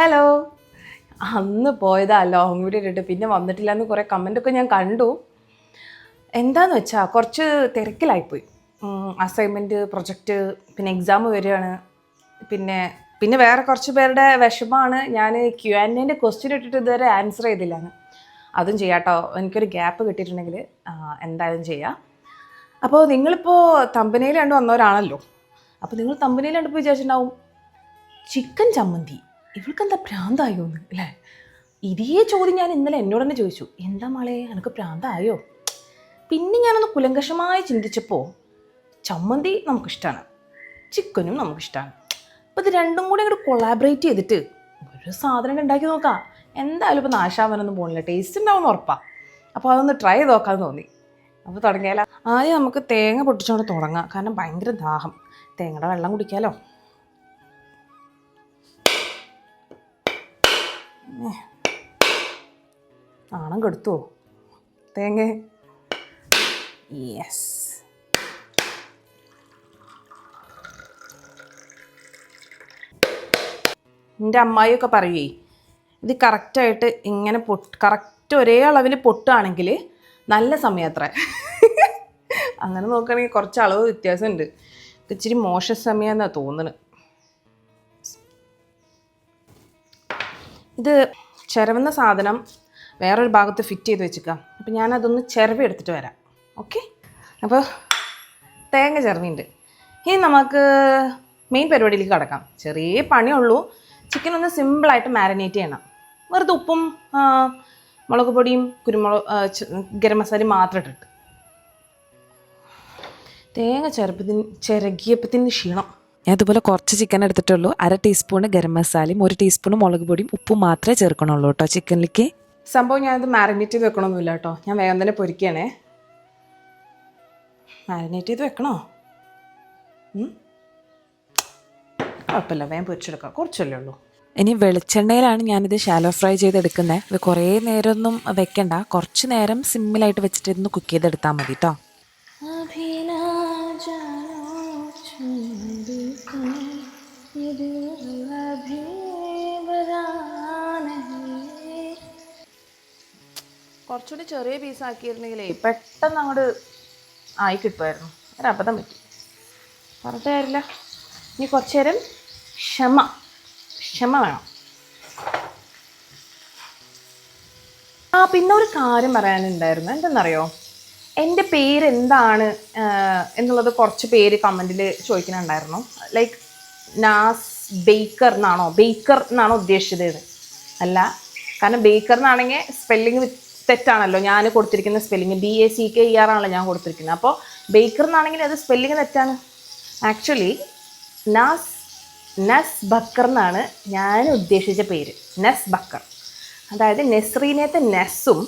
Hello അന്ന് പോയതാ long video ഇട്ടിട്ട്. പിന്നെ വന്നിട്ടില്ല എന്ന് കുറേ കമന്റൊക്കെ ഞാൻ കണ്ടു. എന്താന്ന് വെച്ചാൽ കുറച്ച് തിരക്കിലായിപ്പോയി അസൈൻമെന്റ് പ്രൊജക്റ്റ് പിന്നെ എക്സാം വരികയാണ്. പിന്നെ പിന്നെ വേറെ കുറച്ച് പേരുടെ വിഷമമാണ് ഞാൻ ക്യു ആൻ എന്റെ ക്വസ്റ്റ്യൻ ഇട്ടിട്ട് ഇതുവരെ ആൻസർ ചെയ്തില്ലാന്ന്. അതും ചെയ്യാട്ടോ എനിക്കൊരു ഗ്യാപ്പ് കിട്ടിയിട്ടുണ്ടെങ്കിൽ എന്തായാലും ചെയ്യാം. അപ്പോൾ നിങ്ങളിപ്പോൾ തമ്പനയിൽ കണ്ട് വന്നവരാണല്ലോ. അപ്പോൾ നിങ്ങൾ തമ്പനയിൽ കണ്ടപ്പോൾ വിചാരിച്ചിട്ടുണ്ടാവും? ചിക്കൻ ചമ്മന്തി. ഇവൾക്ക് എന്താ ഭ്രാന്തായോ എന്ന് അല്ലേ? ഇതേ ചോദ്യം ഞാൻ ഇന്നലെ എന്നോട് തന്നെ ചോദിച്ചു. എന്താ മോളെ എനിക്ക് ഭ്രാന്തായോ? പിന്നെ ഞാനൊന്ന് കുലങ്കഷമായി ചിന്തിച്ചപ്പോൾ ചമ്മന്തി നമുക്കിഷ്ടമാണ് ചിക്കനും നമുക്കിഷ്ടമാണ് അപ്പോൾ ഇത് രണ്ടും കൂടി അങ്ങോട്ട് കൊളാബറേറ്റ് ചെയ്തിട്ട് ഒരു സാധനം ഉണ്ടാക്കി നോക്കാം. എന്തായാലും ഇപ്പോൾ നാശാവാനൊന്നും പോകുന്നില്ല ടേസ്റ്റ് ഉണ്ടാവും ഉറപ്പാണ് അപ്പോൾ അതൊന്ന് ട്രൈ ചെയ്ത് നോക്കാമെന്ന് തോന്നി. അപ്പോൾ തുടങ്ങിയാലോ. ആദ്യം നമുക്ക് തേങ്ങ പൊട്ടിച്ചുകൊണ്ട് തുടങ്ങാം. കാരണം ഭയങ്കര ദാഹം. തേങ്ങയുടെ വെള്ളം കുടിക്കാമല്ലോ ആണം കെടുത്തോ? തേങ്ങ. യെസ് എന്റെ അമ്മായിയൊക്കെ പറയുവേ ഇത് കറക്റ്റായിട്ട് ഇങ്ങനെ പൊട്ട് കറക്റ്റ് ഒരേ അളവിൽ പൊട്ടുകയാണെങ്കിൽ നല്ല സമയം അത്ര അങ്ങനെ നോക്കുകയാണെങ്കിൽ കുറച്ച് അളവ് വ്യത്യാസമുണ്ട്. ഇച്ചിരി മോശ സമയം എന്നാണ് തോന്നുന്നത് ഇത് ചിരവുന്ന സാധനം വേറൊരു ഭാഗത്ത് ഫിറ്റ് ചെയ്ത് വെച്ചിക്കാം അപ്പം ഞാനതൊന്ന് ചിരവി എടുത്തിട്ട് വരാം. ഓക്കെ? അപ്പോൾ തേങ്ങ ചിരവിയുണ്ട് ഇനി നമുക്ക് മെയിൻ പരിപാടിയിലേക്ക് കടക്കാം. ചെറിയ പണിയുള്ളൂ ചിക്കൻ ഒന്ന് സിമ്പിളായിട്ട് മാരിനേറ്റ് ചെയ്യണം. വെറുതെ ഉപ്പും മുളക് പൊടിയും കുരുമുളക് ഗരം മസാലയും മാത്രം ഇട്ടിട്ട്. തേങ്ങ ചിരപ്പത്തിന് ചിരകിയപ്പത്തിന് ക്ഷീണം. ഞാൻ ഇതുപോലെ കുറച്ച് ചിക്കൻ എടുത്തിട്ടുള്ളൂ. അര ടീസ്പൂൺ ഗരം മസാലയും ഒരു ടീസ്പൂൺ മുളക് പൊടിയും ഉപ്പും മാത്രമേ ചേർക്കണുള്ളൂ കേട്ടോ ചിക്കനിലേക്ക് സംഭവം ഞാനത് മാരിനേറ്റ് ചെയ്ത് വെക്കണമൊന്നുമില്ല കേട്ടോ. ഞാൻ വേഗം തന്നെ പൊരിക്കണേ. മാരിനേറ്റ് ചെയ്ത് വെക്കണോ? കുഴപ്പമില്ല വേഗം പൊരിച്ചെടുക്കാം. കുറച്ചല്ലേ ഉള്ളൂ. ഇനി വെളിച്ചെണ്ണയിലാണ് ഞാനിത് ഷാലോ ഫ്രൈ ചെയ്തെടുക്കുന്നത് ഇത് കുറേ നേരമൊന്നും വെക്കണ്ട. കുറച്ച് നേരം സിമ്മിലായിട്ട് വെച്ചിട്ട് ഇതൊന്ന് കുക്ക് ചെയ്തെടുത്താൽ മതി കേട്ടോ. കുറച്ചുകൂടി ചെറിയ പീസ് ആക്കിയിരുന്നെങ്കിലേ പെട്ടെന്ന് അങ്ങോട്ട് ആയി കിട്ടുമായിരുന്നു. ഒരു അബദ്ധം പറ്റി. പറഞ്ഞിട്ട് കാര്യമില്ല. ഇനി കുറച്ചു നേരം ക്ഷമ. ക്ഷമ വേണം. ആ പിന്നെ ഒരു കാര്യം പറയാനുണ്ടായിരുന്നു. എന്തെന്നറിയോ? എന്റെ പേര് എന്താണ് എന്നുള്ളത് കുറച്ച് പേര് കമന്റിൽ ചോദിക്കുന്നുണ്ടായിരുന്നു. ലൈക്ക് നാസ് ബേക്കർ എന്നാണോ? ബേക്കർ എന്നാണോ ഉദ്ദേശിച്ചത്? അല്ല. കാരണം ബേക്കർ എന്നാണെങ്കിൽ സ്പെല്ലിങ് തെറ്റാണല്ലോ. ഞാൻ കൊടുത്തിരിക്കുന്ന spelling B A C K E R ആണല്ലോ ഞാൻ കൊടുത്തിരിക്കുന്നത്. അപ്പോൾ ബേക്കർ എന്നാണെങ്കിൽ അത് സ്പെല്ലിങ് തെറ്റാണ്. ആക്ച്വലി നാസ് നസ് ബക്കർ എന്നാണ് ഞാൻ ഉദ്ദേശിച്ച പേര്. നസ് ബക്കർ. അതായത് നെസ്രീനത്തെ നെസ്സും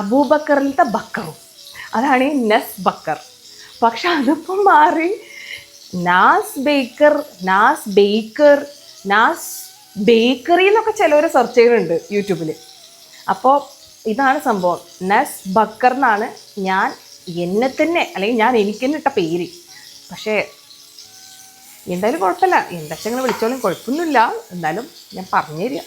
അബൂബക്കറിലത്തെ ബക്കറും. അതാണ് ഈ നെസ് ബക്കർ. പക്ഷെ അതിപ്പം മാറി. നാസ് ബേക്കർ നാസ് ബേക്കർ നാസ് ബേക്കറി എന്നൊക്കെ ചിലവർ സെർച്ച് ചെയ്യുന്നുണ്ട് യൂട്യൂബിൽ അപ്പോൾ ഇതാണ് സംഭവം. നെസ് ബക്കർ എന്നാണ് ഞാൻ എന്നെ തന്നെ അല്ലെങ്കിൽ ഞാൻ എനിക്ക് തന്നെ ഇട്ട പേര്. പക്ഷേ എന്തായാലും കുഴപ്പമില്ല. എന്താ വെച്ചാൽ ഇങ്ങനെ വിളിച്ചോളും കുഴപ്പമൊന്നുമില്ല. എന്നാലും ഞാൻ പറഞ്ഞു തരിക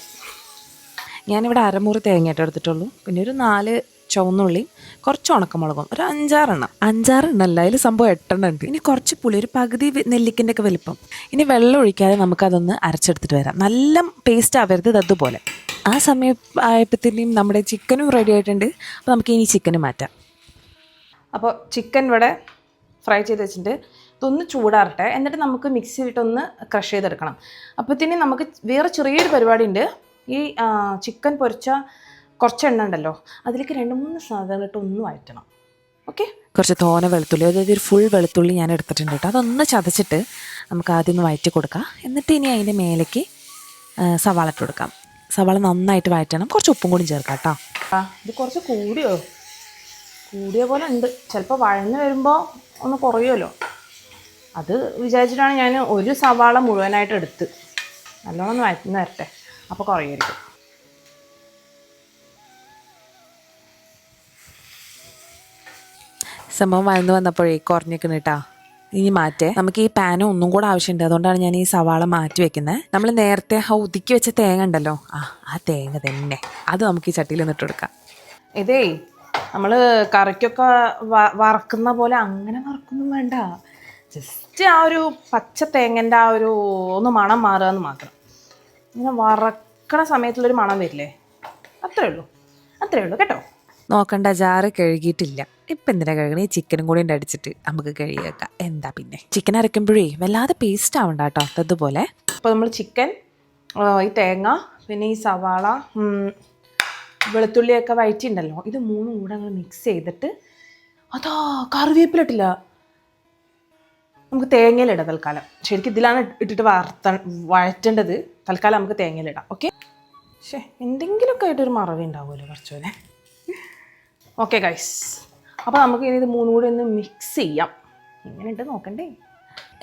ഞാനിവിടെ അരമുറി തേങ്ങയായിട്ട് എടുത്തിട്ടുള്ളൂ. പിന്നെ ഒരു നാല് ചുവന്നുള്ളിയും കുറച്ച് ഉണക്കമുളകും ഒരു അഞ്ചാറെണ്ണം. അഞ്ചാറെണ്ണം അല്ല അതിൽ സംഭവം എട്ടെണ്ണം ഉണ്ട്. ഇനി കുറച്ച് പുളി ഒരു പകുതി നെല്ലിക്കിന്റെ ഒക്കെ വലിപ്പം. ഇനി വെള്ളം ഒഴിക്കാതെ നമുക്കതൊന്ന് അരച്ചെടുത്തിട്ട് വരാം. നല്ല പേസ്റ്റ് ആവരുത് അതുപോലെ. ആ സമയം ആയപ്പോഴത്തേനും നമ്മുടെ ചിക്കനും റെഡി ആയിട്ടുണ്ട്. അപ്പോൾ നമുക്ക് ഇനി ചിക്കന് മാറ്റാം. അപ്പോൾ ചിക്കൻ ഇവിടെ ഫ്രൈ ചെയ്ത് വെച്ചിട്ടുണ്ട്. ഇതൊന്ന് ചൂടാറട്ടെ. എന്നിട്ട് നമുക്ക് മിക്സിയിലിട്ടൊന്ന് ക്രഷ് ചെയ്തെടുക്കണം. അപ്പോഴത്തേനും നമുക്ക് വേറെ ചെറിയൊരു പരിപാടി ഉണ്ട് ഈ ചിക്കൻ പൊരിച്ച കുറച്ച് എണ്ണ ഉണ്ടല്ലോ. അതിലേക്ക് രണ്ട് മൂന്ന് സാധനങ്ങൾ ഇട്ട് ഒന്ന് വഴറ്റണം. ഓക്കെ കുറച്ച് തോന വെളുത്തുള്ളി അതായത് ഒരു ഫുൾ വെളുത്തുള്ളി ഞാൻ എടുത്തിട്ടുണ്ട് കേട്ടോ. അതൊന്ന് ചതച്ചിട്ട് നമുക്ക് ആദ്യം ഒന്ന് വഴറ്റി കൊടുക്കാം. എന്നിട്ട് ഇനി അതിന്റെ മേലേക്ക് സവാള ഇട്ട് കൊടുക്കാം. സവാള നന്നായിട്ട് വഴറ്റണം. കുറച്ച് ഉപ്പും കൂടി ചേർക്കാം കേട്ടോ. ആ ഇത് കുറച്ച് കൂടിയോ? കൂടിയ പോലെ ഉണ്ട്. ചിലപ്പോൾ വഴന്ന് വരുമ്പോൾ ഒന്ന് കുറയുമല്ലോ. അത് വിചാരിച്ചിട്ടാണ് ഞാൻ ഒരു സവാള മുഴുവനായിട്ട് എടുത്ത്. നല്ലോണം ഒന്ന് വഴറ്റുന്ന വരട്ടെ. അപ്പോൾ കുറയായിരിക്കും സംഭവം വഴന്നു വന്നപ്പോഴേ കുറഞ്ഞേക്കണം കേട്ടാ ഇനി മാറ്റേ. നമുക്ക് ഈ പാന് ഒന്നും കൂടെ ആവശ്യമുണ്ട് അതുകൊണ്ടാണ് ഞാൻ ഈ സവാള മാറ്റി വെക്കുന്നത് നമ്മൾ നേരത്തെ ആ ഒതുക്കി വെച്ച തേങ്ങ ഉണ്ടല്ലോ. ആ ആ തേങ്ങ തന്നെ. അത് നമുക്ക് ഈ ചട്ടിയിൽ നിന്നിട്ട് കൊടുക്കാം ഇതേ നമ്മൾ കറിക്കൊക്കെ വറക്കുന്ന പോലെ അങ്ങനെ വറക്കൊന്നും വേണ്ട. ജസ്റ്റ് ആ ഒരു പച്ച തേങ്ങന്റെ ആ ഒരു ഒന്ന് മണം മാറുക എന്ന് മാത്രം. ഇങ്ങനെ വറക്കണ സമയത്തുള്ളൊരു മണം വരില്ലേ? അത്രേ ഉള്ളൂ. അത്രേ ഉള്ളൂ. കേട്ടോ? നോക്കണ്ട ജാറ് കഴുകിയിട്ടില്ല. ഇപ്പം എന്തിനാ കഴുകണേ? ഈ ചിക്കനും കൂടി അടിച്ചിട്ട് നമുക്ക് കഴുകിയേക്കാം. എന്താ പിന്നെ? ചിക്കൻ അരയ്ക്കുമ്പോഴേ വല്ലാതെ പേസ്റ്റ് ആവണ്ട കേട്ടോ അതുപോലെ അപ്പോൾ നമ്മൾ ചിക്കൻ ഈ തേങ്ങ പിന്നെ ഈ സവാള വെളുത്തുള്ളിയൊക്കെ വഴറ്റിയിട്ടുണ്ടല്ലോ ഇത് മൂന്നും കൂടെ മിക്സ് ചെയ്തിട്ട് അതാ കറിവേപ്പിലിട്ടില്ല. നമുക്ക് തേങ്ങയിലിടാം തൽക്കാലം. ശരിക്കും ഇതിലാണ് ഇട്ടിട്ട് വറുത്ത വഴറ്റേണ്ടത്. തൽക്കാലം നമുക്ക് തേങ്ങയിലിടാം. ഓക്കെ? പക്ഷേ എന്തെങ്കിലുമൊക്കെ ആയിട്ടൊരു മറവി ഉണ്ടാവുമല്ലോ കുറച്ചുപോലെ ഓക്കെ ഗൈസ് അപ്പോൾ നമുക്ക് ഇനി ഇത് മൂന്നും കൂടി ഒന്ന് മിക്സ് ചെയ്യാം. എങ്ങനെയുണ്ട് നോക്കണ്ടേ?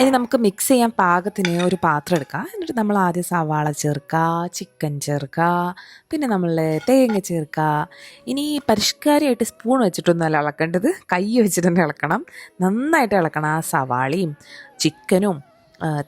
ഇനി നമുക്ക് മിക്സ് ചെയ്യാൻ പാകത്തിന് ഒരു പാത്രം എടുക്കാം. എന്നിട്ട് നമ്മൾ ആദ്യം സവാള ചേർക്കുക ചിക്കൻ ചേർക്കുക പിന്നെ നമ്മൾ തേങ്ങ ചേർക്കുക. ഇനി പരിഷ്കാരമായിട്ട് സ്പൂൺ വെച്ചിട്ടൊന്നുമല്ല ഇളക്കേണ്ടത്. കൈ വെച്ചിട്ട് തന്നെ ഇളക്കണം. നന്നായിട്ട് ഇളക്കണം ആ സവാളയും ചിക്കനും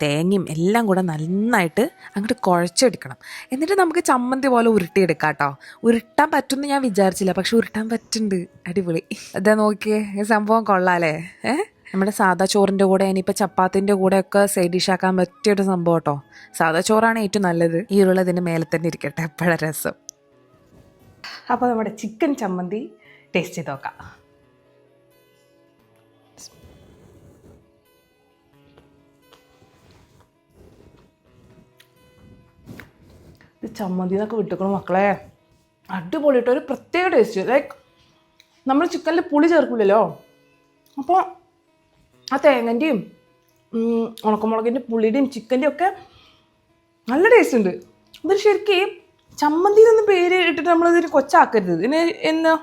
തേങ്ങയും എല്ലാം കൂടെ നന്നായിട്ട് അങ്ങോട്ട് കുഴച്ചെടുക്കണം. എന്നിട്ട് നമുക്ക് ചമ്മന്തി പോലെ ഉരുട്ടിയെടുക്കാം കേട്ടോ. ഉരുട്ടാൻ പറ്റുമെന്ന് ഞാൻ വിചാരിച്ചില്ല പക്ഷെ ഉരുട്ടാൻ പറ്റുന്നുണ്ട്. അടിപൊളി. ഇതാ നോക്കിയേ സംഭവം കൊള്ളാലേ ഏഹ് നമ്മുടെ സാദാ ചോറിന്റെ കൂടെ ഇനിയിപ്പോൾ ചപ്പാത്തിന്റെ കൂടെ ഒക്കെ സൈഡ് ഡിഷാക്കാൻ പറ്റിയൊരു സംഭവം കേട്ടോ. സാദാ ചോറാണ് ഏറ്റവും നല്ലത്. ഈ ഉരുളതിന്റെ മേലെ തന്നെ ഇരിക്കട്ടെ. എപ്പോഴാണ് രസം. അപ്പോൾ നമ്മുടെ ചിക്കൻ ചമ്മന്തി ടേസ്റ്റ് ചെയ്ത് നോക്കാം. ചമ്മന്തി എന്നൊക്കെ വിട്ടുക്കണ മക്കളെ. അടിപൊളിയിട്ട് ഒരു പ്രത്യേക ടേസ്റ്റ് ലൈക്ക് നമ്മൾ ചിക്കനിൽ പുളി ചേർക്കില്ലല്ലോ അപ്പോൾ ആ തേങ്ങന്റെയും ഉണക്കമുളകിന്റെ പുളിയുടെയും ചിക്കന്റെയും ഒക്കെ നല്ല ടേസ്റ്റ് ഉണ്ട്. ഇത് ശരിക്കും ചമ്മന്തി എന്ന പേര് ഇട്ടിട്ട് നമ്മളിതിന് കൊച്ചാക്കരുത്. ഇതിന് എന്താ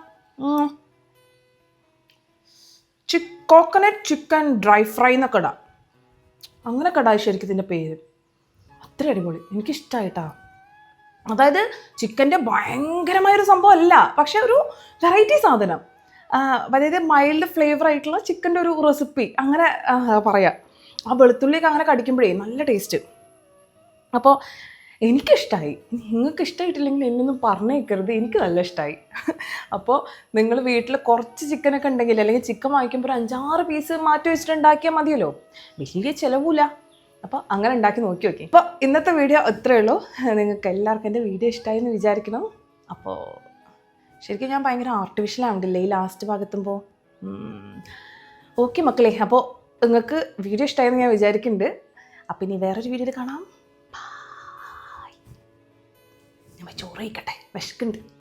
കോക്കനട്ട് ചിക്കൻ ഡ്രൈ ഫ്രൈ എന്നൊക്കെ ഇടാം. അങ്ങനെ കടായി ശരിക്കും ഇതിന്റെ പേര്. അത്ര അടിപൊളി. എനിക്കിഷ്ടമായിട്ടാ അതായത് ചിക്കന്റെ ഭയങ്കരമായൊരു സംഭവം അല്ല പക്ഷെ ഒരു വെറൈറ്റി സാധനം. അതായത് മൈൽഡ് ഫ്ലേവർ ആയിട്ടുള്ള ചിക്കന്റെ ഒരു റെസിപ്പി അങ്ങനെ പറയാം. ആ വെളുത്തുള്ളിയൊക്കെ അങ്ങനെ കടിക്കുമ്പോഴേ നല്ല ടേസ്റ്റ് അപ്പോൾ എനിക്കിഷ്ടമായി നിങ്ങൾക്ക് ഇഷ്ടമായിട്ടില്ലെങ്കിൽ എന്നൊന്നും പറഞ്ഞേക്കരുത്. എനിക്ക് നല്ല ഇഷ്ടമായി അപ്പോൾ നിങ്ങൾ വീട്ടിൽ കുറച്ച് ചിക്കനൊക്കെ ഉണ്ടെങ്കിൽ അല്ലെങ്കിൽ ചിക്കൻ വാങ്ങിക്കുമ്പോൾ ഒരു അഞ്ചാറ് പീസ് മാറ്റി വെച്ചിട്ടുണ്ടാക്കിയാൽ മതിയല്ലോ. വലിയ ചിലവില്ല. അപ്പോൾ അങ്ങനെ ഉണ്ടാക്കി നോക്കി നോക്കി. അപ്പോൾ ഇന്നത്തെ വീഡിയോ ഇത്രയേ ഉള്ളൂ. നിങ്ങൾക്ക് എല്ലാവർക്കും എന്റെ വീഡിയോ ഇഷ്ടമായി എന്ന് വിചാരിക്കണം അപ്പോൾ ശരിക്കും ഞാൻ ഭയങ്കര ആർട്ടിഫിഷ്യൽ ആവണ്ടില്ലേ ഈ ലാസ്റ്റ് ഭാഗത്തുമ്പോൾ ഓക്കെ മക്കളെ അപ്പോൾ നിങ്ങൾക്ക് വീഡിയോ ഇഷ്ടമായെന്ന് ഞാൻ വിചാരിക്കുന്നുണ്ട്. അപ്പം ഇനി വേറൊരു വീഡിയോയിൽ കാണാം. ഞാൻ ചോറ് കഴിക്കട്ടെ. വിശക്കുന്നുണ്ട്.